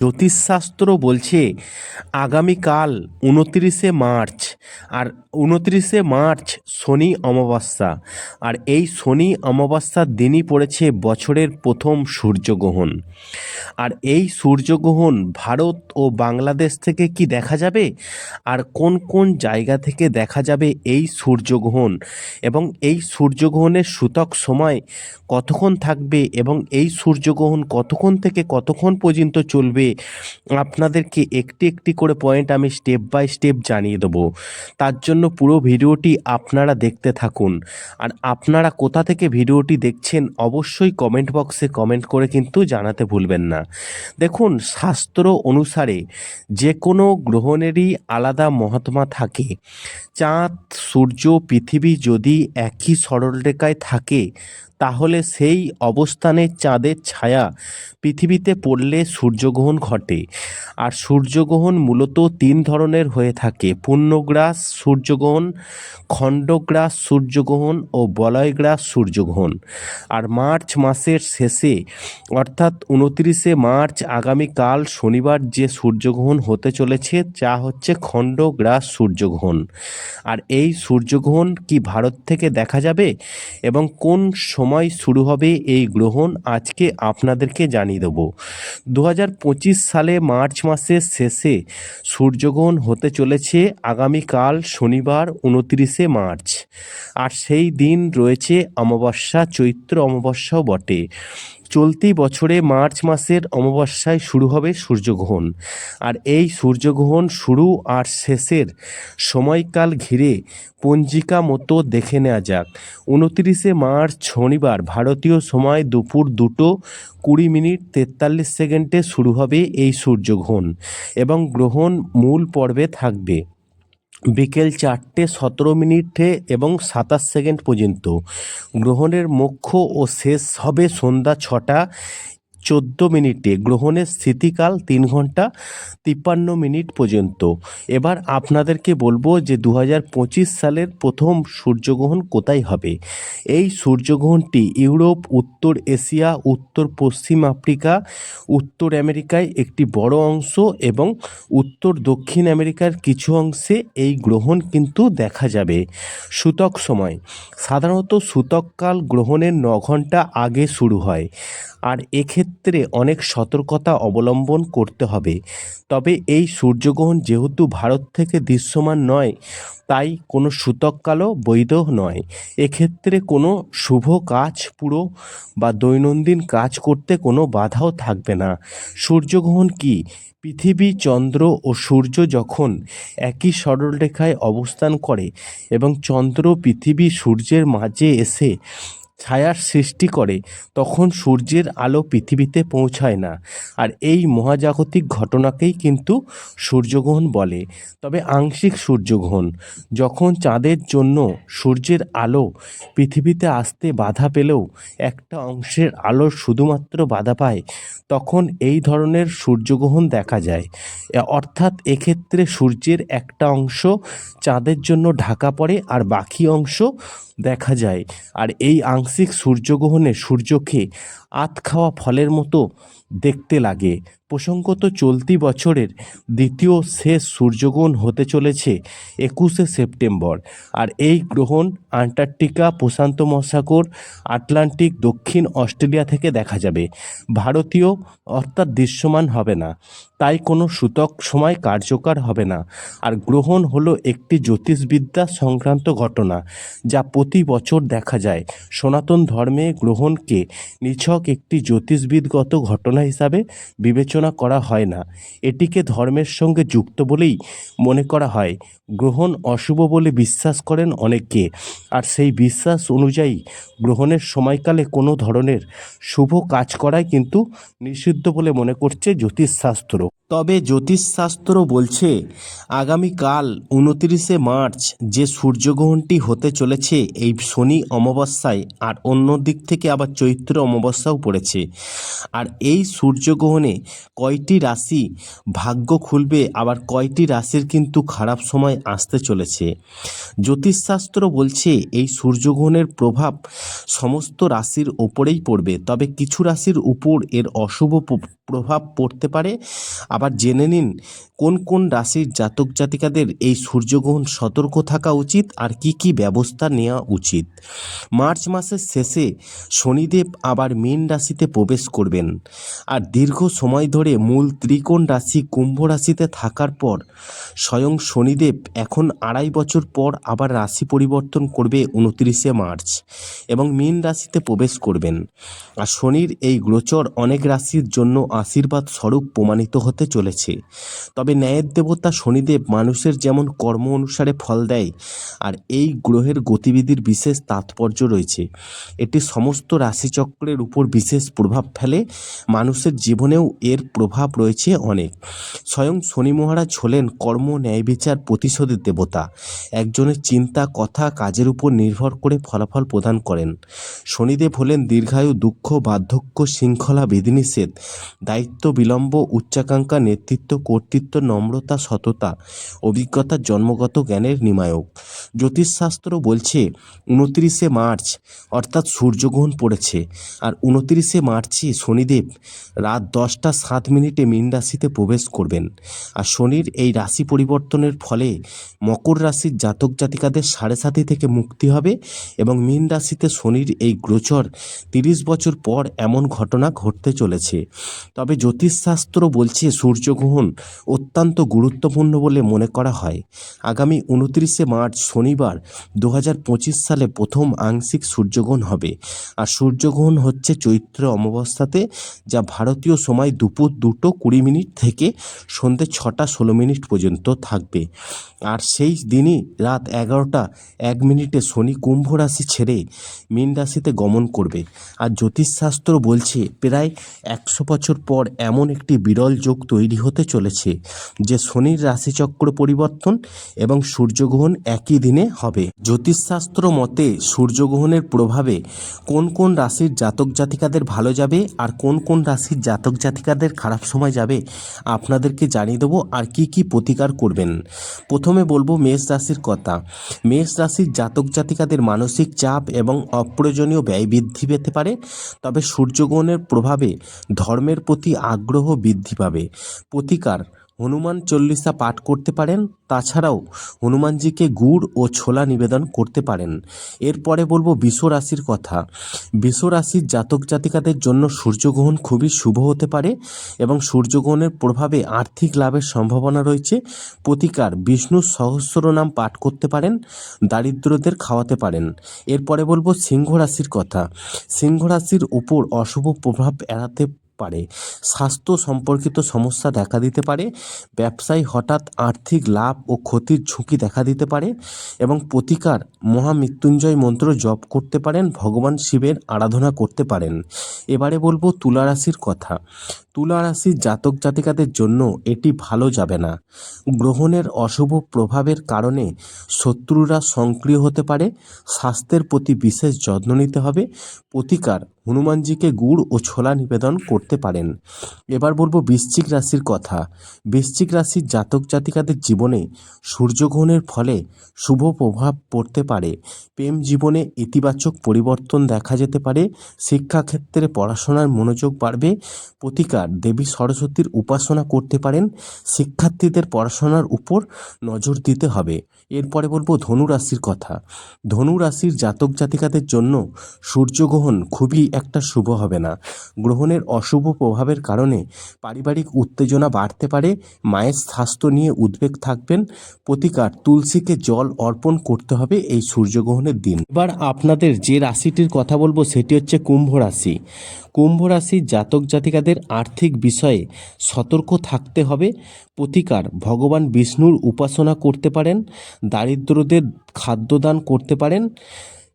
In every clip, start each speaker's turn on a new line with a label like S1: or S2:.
S1: জ্যোতিষশাস্ত্র বলছে, আগামীকাল উনতিরিশে মার্চ, আর উনতিরিশে মার্চ শনি অমাবস্যা, আর এই শনি অমাবস্যার দিনই পড়েছে বছরের প্রথম সূর্যগ্রহণ। আর এই সূর্যগ্রহণ ভারত ও বাংলাদেশ থেকে কি দেখা যাবে? আর কোন কোন জায়গা থেকে দেখা যাবে এই সূর্যগ্রহণ? এবং এই সূর্যগ্রহণের সূতক সময় কতক্ষণ থাকবে? এবং এই সূর্যগ্রহণ কতক্ষণ থেকে কতক্ষণ পর্যন্ত চলবে? আপনাদেরকে একটি একটি করে পয়েন্ট আমি স্টেপ বাই স্টেপ জানিয়ে দেবো। তার জন্য পুরো ভিডিওটি আপনারা দেখতে থাকুন। আর আপনারা কোথা থেকে ভিডিওটি দেখছেন অবশ্যই কমেন্ট বক্সে কমেন্ট করে কিন্তু জানাতে ভুলবেন না। দেখুন, শাস্ত্র অনুসারে যে কোনো গ্রহণেরই আলাদা মহাত্মা থাকে। চাঁদ, সূর্য, পৃথিবী যদি একই সরলরেখায় থাকে তাহলে সেই অবস্থানে চাঁদের ছায়া পৃথিবীতে পড়লে সূর্যগ্রহণ ঘটে। আর সূর্যগ্রহণ মূলত তিন ধরনের হয়ে থাকে। পূর্ণগ্রাস সূর্যগ্রহণ, খণ্ডগ্রাস সূর্যগ্রহণ ও বলয়গ্রাস সূর্যগ্রহণ। আর মার্চ মাসের শেষে, অর্থাৎ উনতিরিশে মার্চ আগামীকাল শনিবার যে সূর্যগ্রহণ হতে চলেছে যা হচ্ছে খণ্ডগ্রাস সূর্যগ্রহণ। আর এই সূর্যগ্রহণ কি ভারত থেকে দেখা যাবে এবং কোন সময় শুরু হবে এই গ্রহণ, আজকে আপনাদেরকে জানিয়ে দেবো। দু সালে মার্চ মাসের শেষে সূর্যগ্রহণ হতে চলেছে আগামীকাল শনিবার উনত্রিশে মার্চ। আর সেই দিন রয়েছে অমাবস্যা, চৈত্র অমাবস্যাও বটে। চলতি বছরে মার্চ মাসের অমাবস্যায় শুরু হবে সূর্যগ্রহণ। আর এই সূর্যগ্রহণ শুরু আর শেষের সময়কাল ঘিরে পঞ্জিকা মতো দেখে নেওয়া যাক। উনত্রিশে মার্চ শনিবার ভারতীয় সময় দুপুর দুটো কুড়ি মিনিট তেতাল্লিশ সেকেন্ডে শুরু হবে এই সূর্যগ্রহণ এবং গ্রহণ মূল পর্বে থাকবে। বিকেল চারটে সতেরো মিনিটে এবং সাতাশ সেকেন্ড পর্যন্ত। গ্রহণের মুখ্য ও শেষ হবে সন্ধ্যা ছটা। চোদ্দ মিনিটে গ্রহণের স্থিতিকাল তিন ঘণ্টা তিপ্পান্ন মিনিট পর্যন্ত। এবার আপনাদেরকে বলব যে দু সালের প্রথম সূর্যগ্রহণ কোথায় হবে? এই সূর্যগ্রহণটি ইউরোপ, উত্তর এশিয়া, উত্তর পশ্চিম আফ্রিকা, উত্তর আমেরিকায় একটি বড় অংশ এবং উত্তর দক্ষিণ আমেরিকার কিছু অংশে এই গ্রহণ কিন্তু দেখা যাবে। সূতক সময়। সাধারণত সূতককাল গ্রহণের ন ঘণ্টা আগে শুরু হয়। আর এক্ষেত্রে অনেক সতর্কতা অবলম্বন করতে হবে। তবে এই সূর্যগ্রহণ যেহেতু ভারত থেকে দৃশ্যমান নয়, তাই কোনো সূতককালও বৈধ নয়। এক্ষেত্রে কোনো শুভ কাজ পুরো বা দৈনন্দিন কাজ করতে কোনো বাধাও থাকবে না। সূর্যগ্রহণ কি? পৃথিবী, চন্দ্র ও সূর্য যখন একই সরলরেখায় অবস্থান করে এবং চন্দ্র পৃথিবী সূর্যের মাঝে এসে ছায়ার সৃষ্টি করে, তখন সূর্যের আলো পৃথিবীতে পৌঁছায় না। আর এই মহাজাগতিক ঘটনাকেই কিন্তু সূর্যগ্রহণ বলে। তবে আংশিক সূর্যগ্রহণ, যখন চাঁদের জন্য সূর্যের আলো পৃথিবীতে আসতে বাধা পেলেও একটা অংশের আলো শুধুমাত্র বাধা পায়, তখন এই ধরনের সূর্যগ্রহণ দেখা যায়। অর্থাৎ এক্ষেত্রে সূর্যের একটা অংশ চাঁদের জন্য ঢাকা পড়ে আর বাকি অংশ দেখা যায়। আর এই আংশিক সূর্যগ্রহণে সূর্যকে আত খাওয়া ফলের মতো দেখতে লাগে। প্রসঙ্গত চলতি বছরের দ্বিতীয় শেষ সূর্যগ্রহণ হতে চলেছে একুশে সেপ্টেম্বর। আর এই গ্রহণ আন্টার্কটিকা, প্রশান্ত মহাসাগর, আটলান্টিক, দক্ষিণ অস্ট্রেলিয়া থেকে দেখা যাবে। ভারতীয় অর্থাৎ দৃশ্যমান হবে না। তাই কোনো সূতক সময় কার্যকর হবে না। আর গ্রহণ হলো একটি জ্যোতিষবিদ্যা সংক্রান্ত ঘটনা, যা প্রতি বছর দেখা যায়। সনাতন ধর্মে গ্রহণকে নিছক একটি জ্যোতিষবিদগত ঘটনা হিসাবে বিবেচনা করা হয় না। এটিকে ধর্মের সঙ্গে যুক্ত বলেই মনে করা হয়। গ্রহণ অশুভ বলে বিশ্বাস করেন অনেকে আর সেই বিশ্বাস অনুযায়ী গ্রহণের সময়কালে কোনো ধরনের শুভ কাজ করাই কিন্তু নিষিদ্ধ বলে মনে করছে জ্যোতিষশাস্ত্র। তবে জ্যোতিষশাস্ত্র বলছে, আগামীকাল উনতিরিশে মার্চ যে সূর্যগ্রহণটি হতে চলেছে এই শনি অমাবস্যায়, আর অন্য দিক থেকে আবার চৈত্র অমাবস্যা অমাবস্যাও পড়েছে। আর এই সূর্যগ্রহণে কয়টি রাশি ভাগ্য খুলবে, আবার কয়টি রাশির কিন্তু খারাপ সময় আসতে চলেছে। জ্যোতিষশাস্ত্র বলছে, এই সূর্যগ্রহণের প্রভাব সমস্ত রাশির ওপরেই পড়বে, তবে কিছু রাশির উপর এর অশুভ প্রভাব পড়তে পারে। আবার জেনে নিন, কোন কোন রাশির জাতক জাতিকাদের এই সূর্যগ্রহণ সতর্ক থাকা উচিত, আর কি কি ব্যবস্থা নেওয়া উচিত? মার্চ মাসের শেষে শনিদেব আবার মীন রাশিতে প্রবেশ করবেন। আর দীর্ঘ সময় ধরে মূল ত্রিকোণ রাশি কুম্ভ রাশিতে থাকার পর স্বয়ং শনিদেব এখন আড়াই বছর পর আবার রাশি পরিবর্তন করবে উনত্রিশে মার্চ এবং মীন রাশিতে প্রবেশ করবেন। আর শনির এই গ্রোচর অনেক রাশির জন্য আশীর্বাদ স্বরূপ প্রমাণিত হতে চলেছে। তবে ন্যায়ের দেবতা শনিদেব মানুষের যেমন কর্ম অনুসারে ফল দেয়, আর এই গ্রহের গতিবিধির বিশেষ তাৎপর্য রয়েছে। এটি সমস্ত রাশিচক্রের উপর বিশেষ প্রভাব ফেলে, মানুষের জীবনেও এর প্রভাব রয়েছে অনেক। স্বয়ং শনি মহারাজ হলেন কর্ম ন্যায় বিচার প্রতিশোধের দেবতা। একজনের চিন্তা, কথা কাজের উপর নির্ভর করে ফলাফল প্রদান করেন। শনিদেব হলেন দীর্ঘায়ু, দুঃখ, বার্ধক্য, শৃঙ্খলা, বিধিনিষেধ, দায়িত্ব, বিলম্ব, উচ্চাকাঙ্ক্ষা, নেতৃত্ব, কর্তৃত্ব, নম্রতা, সততা, অভিজ্ঞতা, জন্মগত জ্ঞানের নিমায়ক। জ্যোতিষশাস্ত্র বলছে, উনত্রিশে মার্চ, অর্থাৎ সূর্যগ্রহণ পড়েছে, আর উনত্রিশে মার্চে শনিদেব রাত দশটা সাত মিনিটে মীন রাশিতে প্রবেশ করবেন। আর শনির এই রাশি পরিবর্তনের ফলে মকর রাশির জাতক জাতিকাদের সাড়ে সাতি থেকে মুক্তি হবে এবং মীন রাশিতে শনির এই গ্রোচর তিরিশ বছর পর এমন ঘটনা ঘটতে চলেছে। তবে জ্যোতিষশাস্ত্র বলছে সূর্যগ্রহণ অত্যন্ত গুরুত্বপূর্ণ বলে মনে করা হয়। আগামী উনত্রিশে মার্চ শনিবার দু হাজার পঁচিশ সালে প্রথম আংশিক সূর্যগ্রহণ হবে। আর সূর্যগ্রহণ হচ্ছে চৈত্র অমাবস্যাতে, যা ভারতীয় সময় দুপুর দুটো কুড়ি মিনিট থেকে সন্ধ্যে ছটা ষোলো মিনিট পর্যন্ত থাকবে। আর সেই দিনই রাত এগারোটা এক মিনিটে শনি কুম্ভ রাশি ছেড়ে মীন রাশিতে গমন করবে। আর জ্যোতিষশাস্ত্র বলছে, প্রায় একশো বছর পর এমন একটি বিরল যোগ তৈরি হতে চলেছে, যে শনির রাশিচক্র পরিবর্তন এবং সূর্যগ্রহণ একই দিনে হবে। জ্যোতিষশাস্ত্র মতে, সূর্যগ্রহণের প্রভাবে কোন কোন রাশির জাতক জাতিকাদের ভালো যাবে আর কোন কোন রাশির জাতক জাতিকাদের খারাপ সময় যাবে আপনাদেরকে জানিয়ে দেবো আর কি কি প্রতিকার করবেন। প্রথমে বলব মেষ রাশির কথা। মেষ রাশির জাতক জাতিকাদের মানসিক চাপ এবং অপ্রয়োজনীয় ব্যয় বৃদ্ধি পেতে পারে, তবে সূর্যগ্রহণের প্রভাবে ধর্মের প্রতি আগ্রহ বৃদ্ধি পাবে। প্রতিকার হনুমান চল্লিশা পাঠ করতে পারেন, তাছাড়াও হনুমানজিকে গুড় ও ছোলা নিবেদন করতে পারেন। এরপরে বলব বিষ রাশির কথা। বিষ রাশির জাতক জাতিকাদের জন্য সূর্যগ্রহণ খুবই শুভ হতে পারে এবং সূর্যগ্রহণের প্রভাবে আর্থিক লাভের সম্ভাবনা রয়েছে। প্রতিকার বিষ্ণুর সহস্র নাম পাঠ করতে পারেন, দারিদ্রদের খাওয়াতে পারেন। এরপরে বলব সিংহ রাশির কথা। সিংহ রাশির উপর অশুভ প্রভাব এড়াতে পারে। স্বাস্থ্য সম্পর্কিত সমস্যা দেখা দিতে পারে, ব্যবসায় হঠাৎ আর্থিক লাভ ও ক্ষতির ঝুঁকি দেখা দিতে পারে এবং প্রতিকার, মহামৃত্যুঞ্জয় মন্ত্র জপ করতে পারেন, ভগবান শিবের আরাধনা করতে পারেন। এবারে বলব তুলা রাশির কথা। তুলা রাশির জাতক জাতিকাদের জন্য এটি ভালো যাবে না। গ্রহণের অশুভ প্রভাবের কারণে শত্রুরা সক্রিয় হতে পারে, স্বাস্থ্যের প্রতি বিশেষ যত্ন নিতে হবে, প্রতিকার হনুমানজিকে গুড় ও ছোলা নিবেদন করতে পারেন। এবার বলব বৃশ্চিক রাশির কথা। বৃশ্চিক রাশির জাতক জাতিকাদের জীবনে সূর্যগ্রহণের ফলে শুভ প্রভাব পড়তে পারে। প্রেম জীবনে ইতিবাচক পরিবর্তন দেখা যেতে পারে, শিক্ষাক্ষেত্রে পড়াশোনার মনোযোগ বাড়বে, প্রতিকার দেবী সরস্বতীর উপাসনা করতে পারেন, শিক্ষার্থীদের পড়াশোনার উপর নজর দিতে হবে। এরপরে বলব ধনু রাশির কথা। ধনু রাশির জাতক জাতিকাদের জন্য সূর্যগ্রহণ খুবই একটা শুভ হবে না। গ্রহণের অশুভ প্রভাবের কারণে পারিবারিক উত্তেজনা বাড়তে পারে, মায়ের স্বাস্থ্য নিয়ে উদ্বেগ থাকবেন, প্রতিকার তুলসীকে জল অর্পণ করতে হবে এই সূর্যগ্রহণের দিন। এবার আপনাদের যে রাশিটির কথা বলব সেটি হচ্ছে কুম্ভ রাশি। কুম্ভ রাশির জাতক জাতিকাদের আর্থিক বিষয়ে সতর্ক থাকতে হবে। প্রতিকার, ভগবান বিষ্ণুর উপাসনা করতে পারেন, দারিদ্রদের খাদ্যদান করতে পারেন।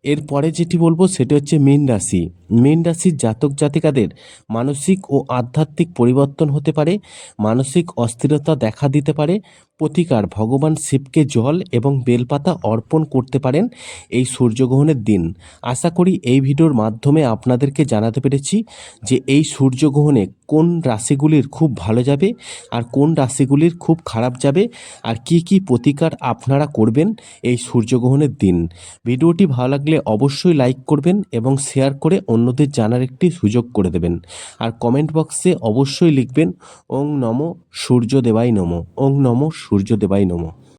S1: এরপরে যেটি বলব সেটি হচ্ছে মীন রাশি। মীন রাশির জাতক জাতিকাদের মানসিক ও আধ্যাত্মিক পরিবর্তন হতে পারে, মানসিক অস্থিরতা দেখা দিতে পারে, প্রতিকার ভগবান শিবকে জল এবং বেলপাতা অর্পণ করতে পারেন এই সূর্যগ্রহণের দিন। আশা করি এই ভিডিওর মাধ্যমে আপনাদেরকে জানাতে পেরেছি যে এই সূর্যগ্রহণে কোন রাশিগুলির খুব ভালো যাবে আর কোন রাশিগুলির খুব খারাপ যাবে আর কি কি প্রতিকার আপনারা করবেন এই সূর্যগ্রহণের দিন। ভিডিওটি ভালো লাগলে অবশ্যই লাইক করবেন এবং শেয়ার করে অন্যদের জানার একটি সুযোগ করে দেবেন। আর কমেন্ট বক্সে অবশ্যই লিখবেন, ওং নম সূর্য দেবাই নম, ওং নম সূর্য দেবাই নম।